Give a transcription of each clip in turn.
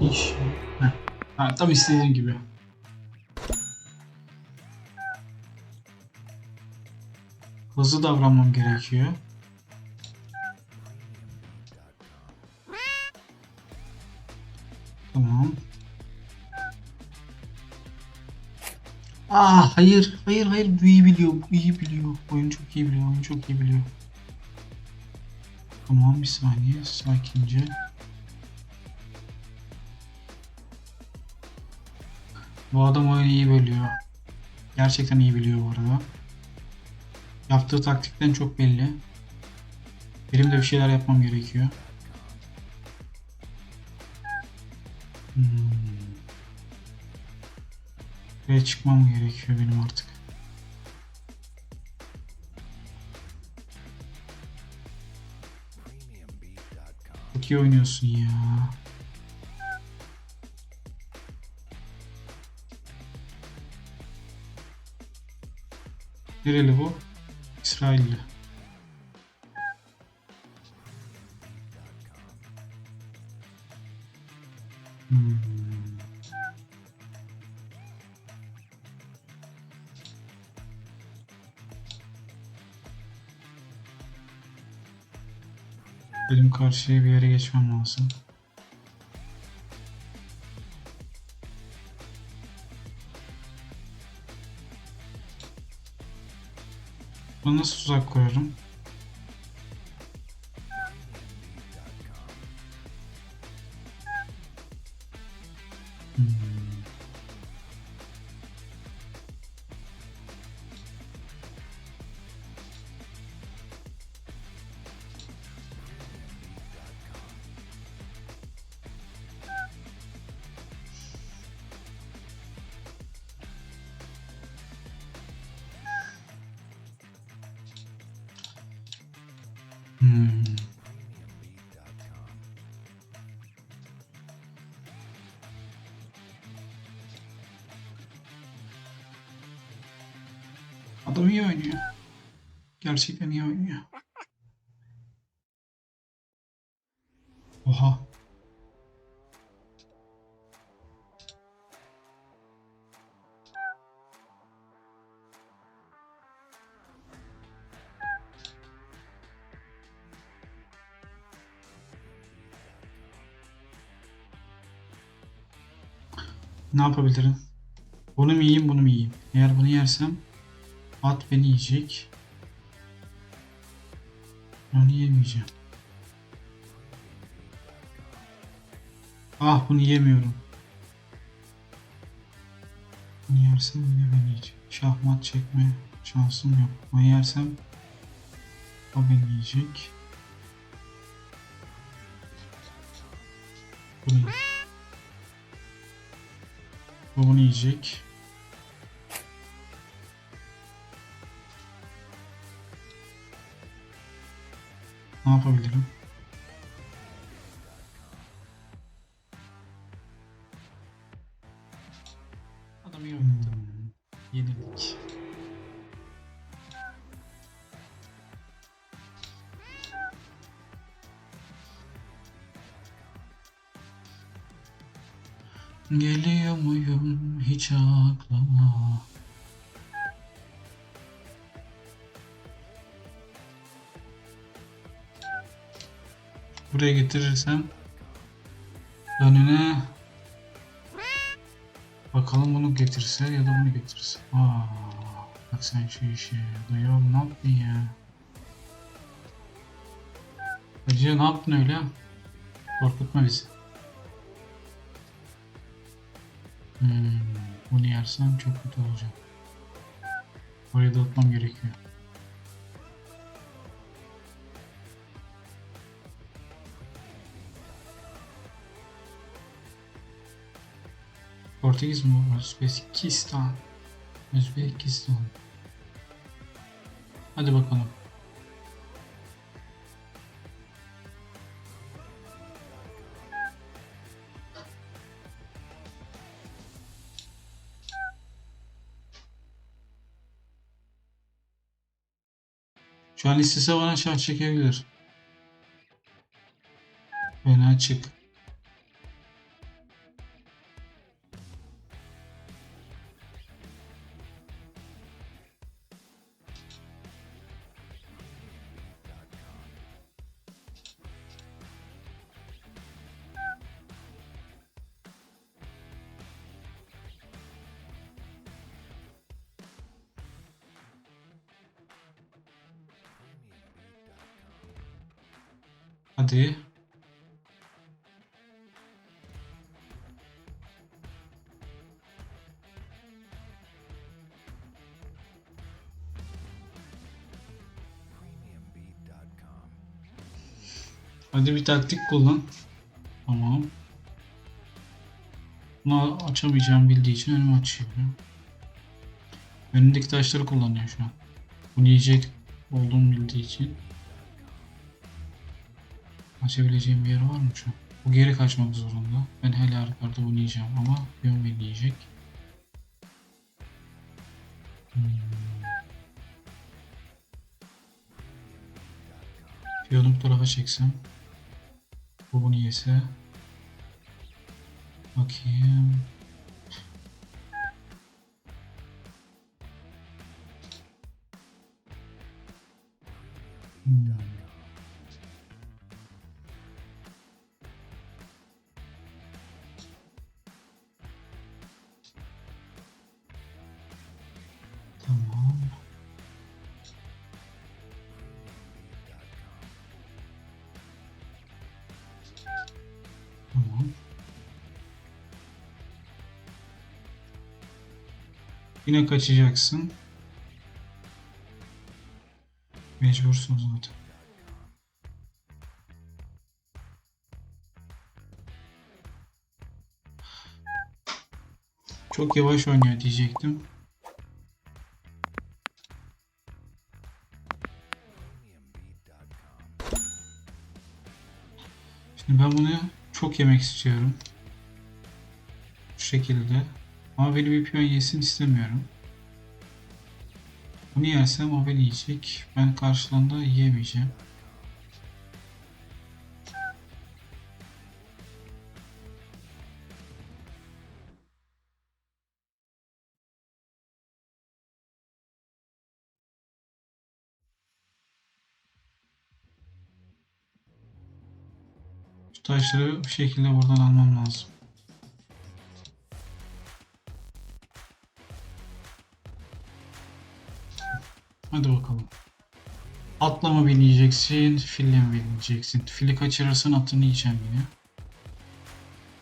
İş. Heh. Ha, tam istediğim gibi. Hızlı davranmam gerekiyor. Tamam. Aa hayır hayır hayır bu iyi biliyor bu iyi biliyor. Oyun çok iyi biliyor oyun çok iyi biliyor. Tamam bir saniye sakince. Bu adam oyunu iyi biliyor. Gerçekten iyi biliyor bu arada. Yaptığı taktikten çok belli. Benim de bir şeyler yapmam gerekiyor. Hmm. Buraya çıkmam gerekiyor benim artık. Çok iyi oynuyorsun ya. Nereli bu? İsrailli. Hmm. Benim karşıya bir yere geçmem lazım. Buna nasıl tuzak kurarım? Hmm. Adam iyi oynuyor. Gerçekten iyi oynuyor. Oha. Ne yapabilirim? Bunu mu yiyeyim, bunu mu yiyeyim? Eğer bunu yersem at beni yiyecek. Onu yemeyeceğim. Ah bunu yemiyorum. Bunu yersem yine beni yiyecek. Şahmat çekme şansım yok. Bunu yersem o beni yiyecek. Bunu bunu yiyecek. Ne yapabilirim? Adam iyi oynadı. Yenildik. Geliyor muyum hiç aklıma? Buraya getirirsem önüne bakalım bunu getirse ya da bunu getirse. Aa, bak sen şu işi. Oğlum ne yaptın ya? Hacı ne yaptın öyle? Korkutma bizi. Hmm, bunu yersem çok kötü olacak. Oraya dağıtmam gerekiyor. Portekiz mi? Özbekistan. Özbekistan. Hadi bakalım. Şu an istese bana şah çekebilir. Ben açık. Hadi bir taktik kullan. Tamam. Bunu açamayacağım bildiği için önümü açıyor. Önündeki taşları kullanıyor şu an. Bunu yiyecek olduğunu bildiği için. Açabileceğim bir yer var mı şu an? Bu geri kaçmak zorunda. Ben hele arkarda bunu yiyeceğim ama piyon beni yiyecek. Hmm. Piyonu bu tarafa çeksem. Bu bunu yese. Bakayım. Tamam. Yine kaçacaksın. Mecbursun zaten. Çok yavaş oynuyor diyecektim. Şimdi ben bunu çok yemek istiyorum. Bu şekilde. Ama beni bir piyon yesin istemiyorum. Bunu yersem o beni yiyecek. Ben karşılığında yiyemeyeceğim. Taşları bir şekilde buradan almam lazım. Hadi bakalım. Atla mı bineceksin, fille mi bineceksin? Fili kaçırırsan atını yiyeceğim yine.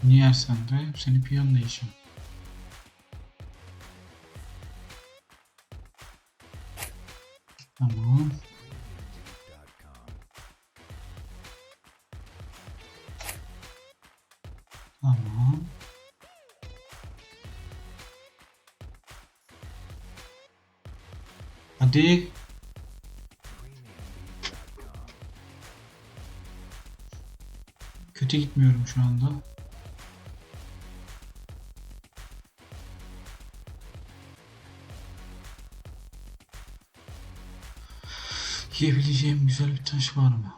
Bunu yersen de seni piyonla yiyeceğim. Tamam. Hadi. Kötü gitmiyorum şu anda. Yiyebileceğim güzel bir taş var mı?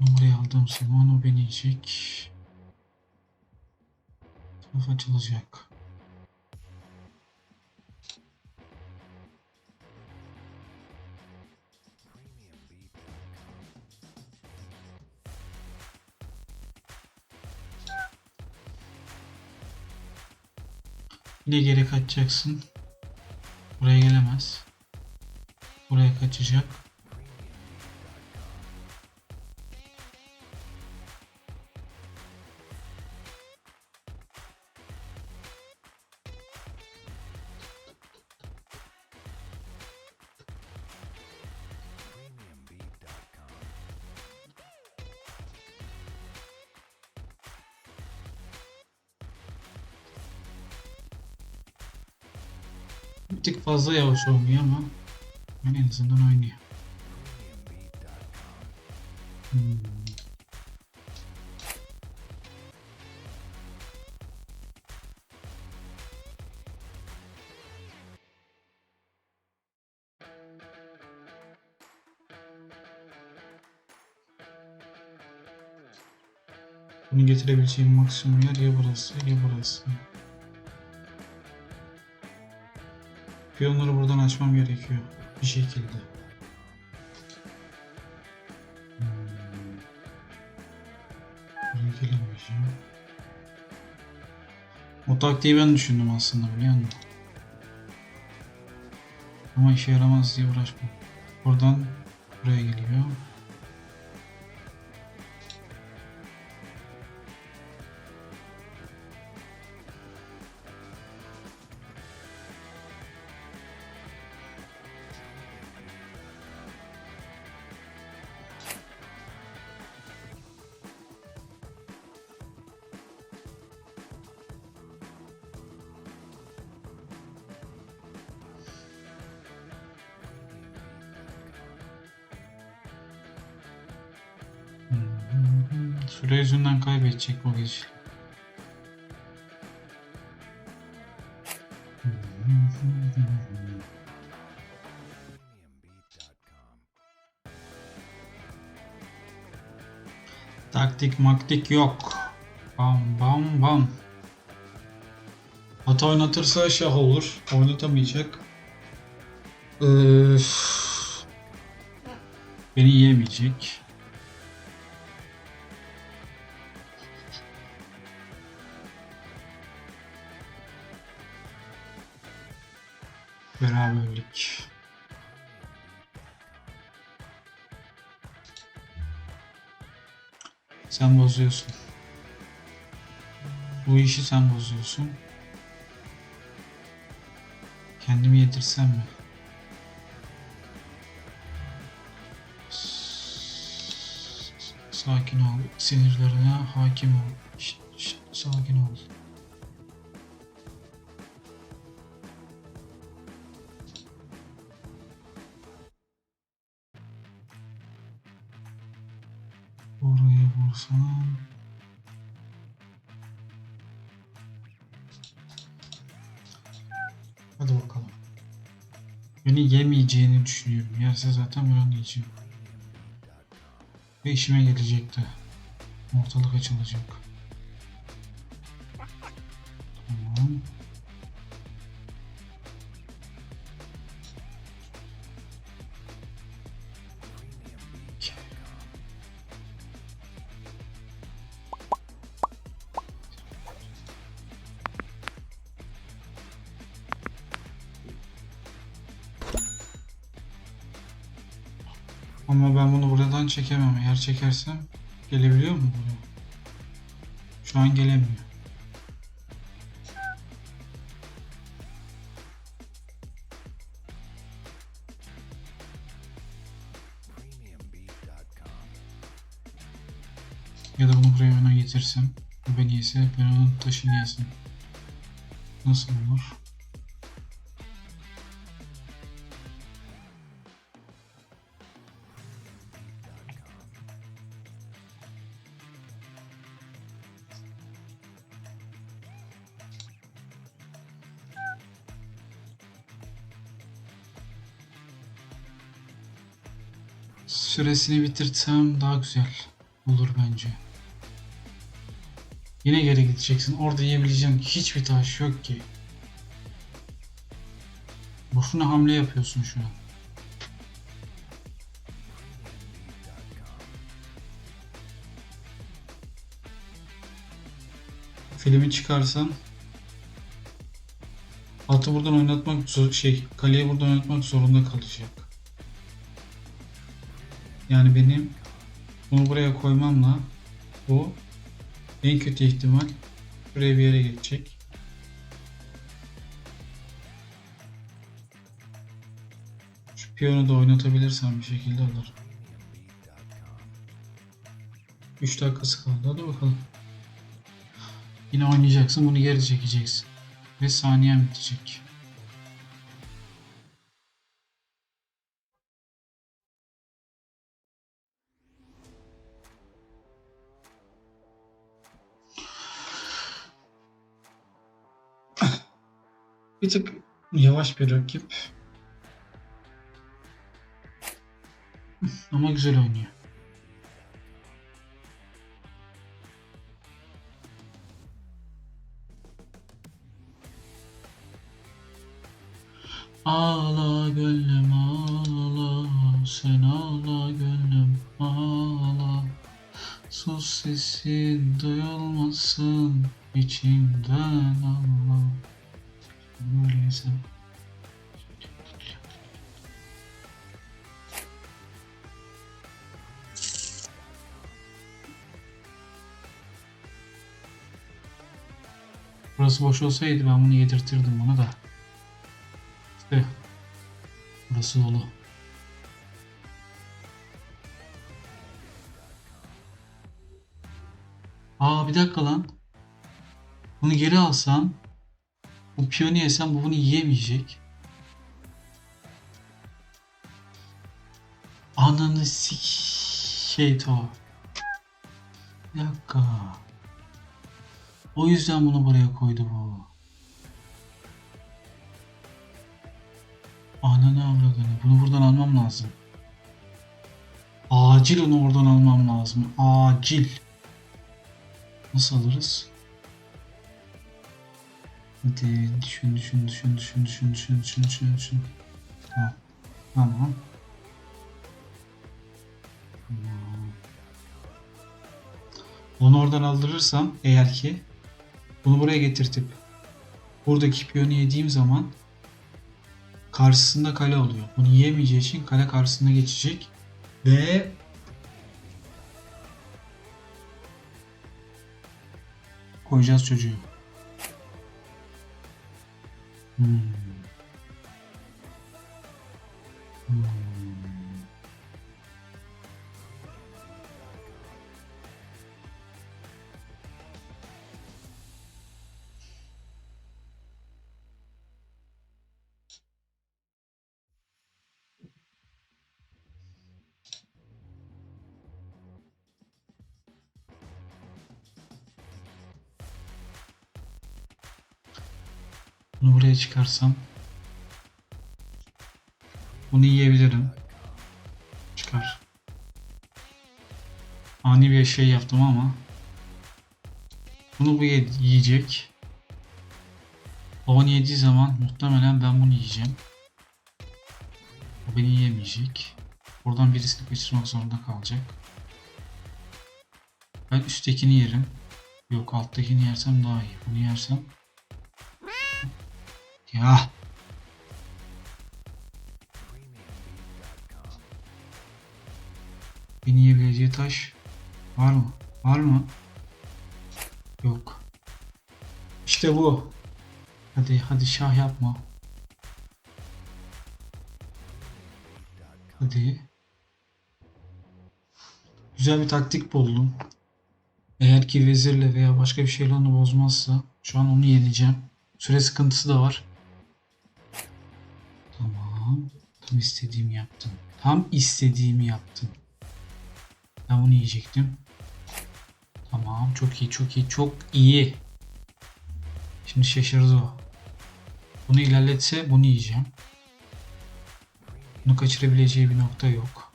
Numarayı aldığım zaman o beni yiyecek. Taraf açılacak. Yine geri kaçacaksın. Buraya gelemez. Buraya kaçacak. Bir tık fazla yavaş oynuyor ama yani en azından oynuyor. Hmm. Bunu getirebileceğim maksimum yer ya burası ya burası. Piyonları buradan açmam gerekiyor bir şekilde. Hmm. Gelemeyeceğim. O taktiği ben düşündüm aslında biliyor musun? Ama işe yaramaz diye uğraşmam. Buradan buraya geliyor. Süre yüzünden kaybedecek bu. Premiumbeat.com. Taktik maktik yok. Bam bam bam. Hata oynatırsa şah olur. Oynatamayacak. Öf. Beni yiyemeyecek. Beraberlik. Sen bozuyorsun. Bu işi sen bozuyorsun. Kendimi yedirsem mi? Sakin ol. Sinirlerine hakim ol. Şşt, sakin ol. Vursam. Hadi bakalım. Beni yemeyeceğini düşünüyorum. Yerse zaten ben onu yiyeceğim. Ve işime gelecekti. Ortalık açılacak. Ben bunu buradan çekemem. Eğer çekersem gelebiliyor mu buraya? Şu an gelemiyor. Ya da bunu buraya öne getirsem. Bu beni yese ben onun taşını yesin. Nasıl olur? Süresini bitirsem daha güzel olur bence. Yine geri gideceksin. Orada yiyebileceğin hiçbir taş yok ki. Boşuna hamle yapıyorsun şu an. Filmi çıkarsam Atı buradan oynatmak zor, şey kaleyi buradan oynatmak zorunda kalacak. Yani benim bunu buraya koymamla bu en kötü ihtimal buraya bir yere geçecek. Şu piyonu da oynatabilirsem bir şekilde alır. 3 dakikası kaldı. Hadi bakalım. Yine oynayacaksın. Bunu geri çekeceksin. Ve saniyen bitecek. Bir tık yavaş bir rakip. Ama güzel oynuyor. Ağla gönlüm ağla sen ağla gönlüm ağla Sus sesin Burası boş olsaydı ben bunu yedirtirdim bana da. İşte burası dolu. Aa bir dakika lan. Bunu geri alsam bu piyonu yesem bu bunu yiyemeyecek. Ananı sik şey to. Bir dakika. O yüzden bunu buraya koydu bu. Ananı avradını. Bunu buradan almam lazım. Acil onu oradan almam lazım. Acil. Nasıl alırız? Hadi düşün düşün düşün düşün düşün düşün düşün düşün düşün. Tamam. Tamam. Onu oradan aldırırsam eğer ki bunu buraya getirtip buradaki piyonu yediğim zaman karşısında kale oluyor. Bunu yiyemeyeceği için kale karşısına geçecek ve koyacağız çocuğu. Hmm. Hmm. Bunu buraya çıkarsam bunu yiyebilirim. Çıkar. Ani bir şey yaptım ama bunu bu ye- yiyecek. Onu yediği zaman muhtemelen ben bunu yiyeceğim. O beni yiyemeyecek. Buradan birisini kaçırmak zorunda kalacak. Ben üsttekini yerim. Yok alttakini yersem daha iyi. Bunu yersem ya beni yiyebileceği taş var mı? Var mı? Yok. İşte bu. Hadi hadi şah yapma. Hadi. Güzel bir taktik buldum. Eğer ki vezirle veya başka bir şeyle onu bozmazsa şu an onu yeneceğim. Süre sıkıntısı da var. Tamam. Tam istediğimi yaptım. Tam istediğimi yaptım. Ben bunu yiyecektim. Tamam. Çok iyi. Çok iyi. Çok iyi. Şimdi şaşırdı o. Bunu ilerletse bunu yiyeceğim. Bunu kaçırabileceği bir nokta yok.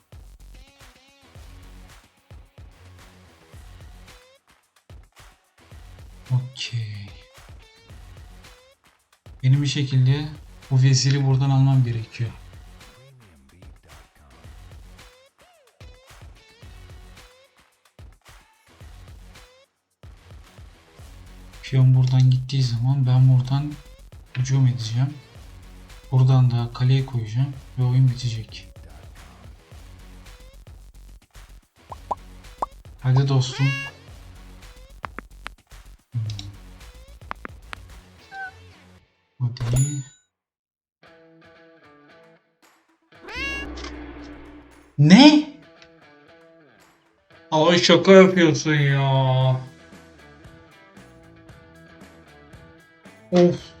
Okey. Benim bir şekilde bu veziri buradan almam gerekiyor. Piyon buradan gittiği zaman ben buradan hücum edeceğim. Buradan da kaleye koyacağım ve oyun bitecek. Hadi dostum. Ne? Ay şaka yapıyorsun ya. Of.